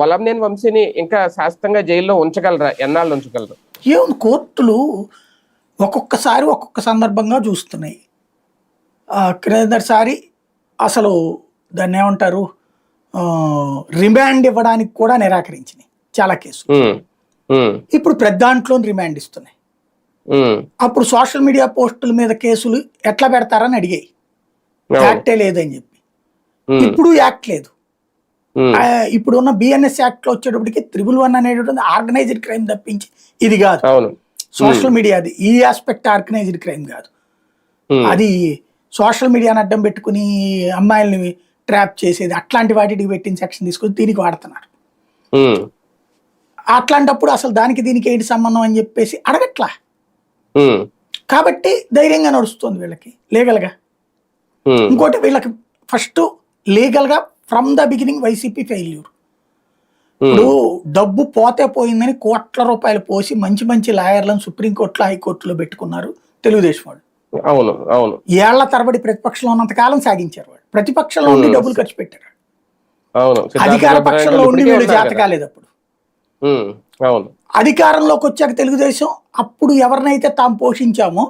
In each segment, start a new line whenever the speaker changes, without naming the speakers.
వలంనేని వంశీని ఇంకా శాశ్వతంగా జైల్లో ఉంచగలరా? ఎన్నాళ్ళు ఉంచగలరు?
ఏముంది కోర్టులు ఒక్కొక్కసారి ఒక్కొక్క సందర్భంగా చూస్తున్నాయి. క్రిందటిసారి అసలు దాన్ని ఏమంటారు? రిమాండ్ ఇవ్వడానికి కూడా నిరాకరించినాయి చాలా కేసులు. ఇప్పుడు ప్రతి దాంట్లో రిమాండ్ ఇస్తున్నాయి. అప్పుడు సోషల్ మీడియా పోస్టుల మీద కేసులు ఎట్లా పెడతారని అడిగాయి. యాక్టే లేదని చెప్పి. ఇప్పుడు యాక్ట్ లేదు. ఇప్పుడు ఉన్న బిఎన్ఎస్ యాక్ట్లో వచ్చేటప్పటికి త్రిబుల్ వన్ అనేటువంటి ఆర్గనైజ్డ్ క్రైమ్ తప్పించి ఇది కాదు. సోషల్ మీడియా అది. ఈ ఆస్పెక్ట్ ఆర్గనైజ్డ్ క్రైమ్ కాదు.
ఉమ్,
అది సోషల్ మీడియాని అడ్డం పెట్టుకుని అమ్మాయిల్ని ట్రాప్ చేసేది అట్లాంటి వాటికి పెట్టిన సెక్షన్ తీసుకొని దీనికి వాడుతున్నారు. అట్లాంటప్పుడు అసలు దానికి దీనికి ఏంటి సంబంధం అని చెప్పేసి అడగట్లా. కాబట్టి ధైర్యంగా నడుస్తుంది వీళ్ళకి లీగల్గా. ఇంకోటి వీళ్ళకి ఫస్ట్ లీగల్గా from the beginning YCP failure ఇప్పుడు డబ్బు పోతే పోయిందని కోట్ల రూపాయలు పోసి మంచి మంచి లాయర్లను సుప్రీంకోర్టులో హైకోర్టులో పెట్టుకున్నారు తెలుగుదేశం వాళ్ళు.
అవును అవును.
ఏళ్ళ తరబడి ప్రతిపక్షంలో ఉన్నంత కాలం సాగించారు వాళ్ళు. ప్రతిపక్షంలో ఉండి
Hmm.
డబ్బులు ఖర్చు పెట్టారు
అవును
అధికార పక్షంలో ఉండి వీళ్ళు
ఉన్నారు
జాత
కదా.
కాలేదు అప్పుడు.
ఉమ్, అవును.
అధికారంలోకి వచ్చాక తెలుగుదేశం అప్పుడు ఎవరినైతే తాము పోషించామో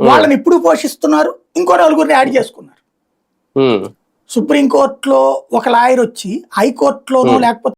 వాళ్ళని ఇప్పుడు పోషిస్తున్నారు ఇంకో నలుగురిని యాడ్ చేసుకున్నారు. సుప్రీంకోర్టులో ఒక లాయర్ వచ్చి హైకోర్టులోనో. లేకపోతే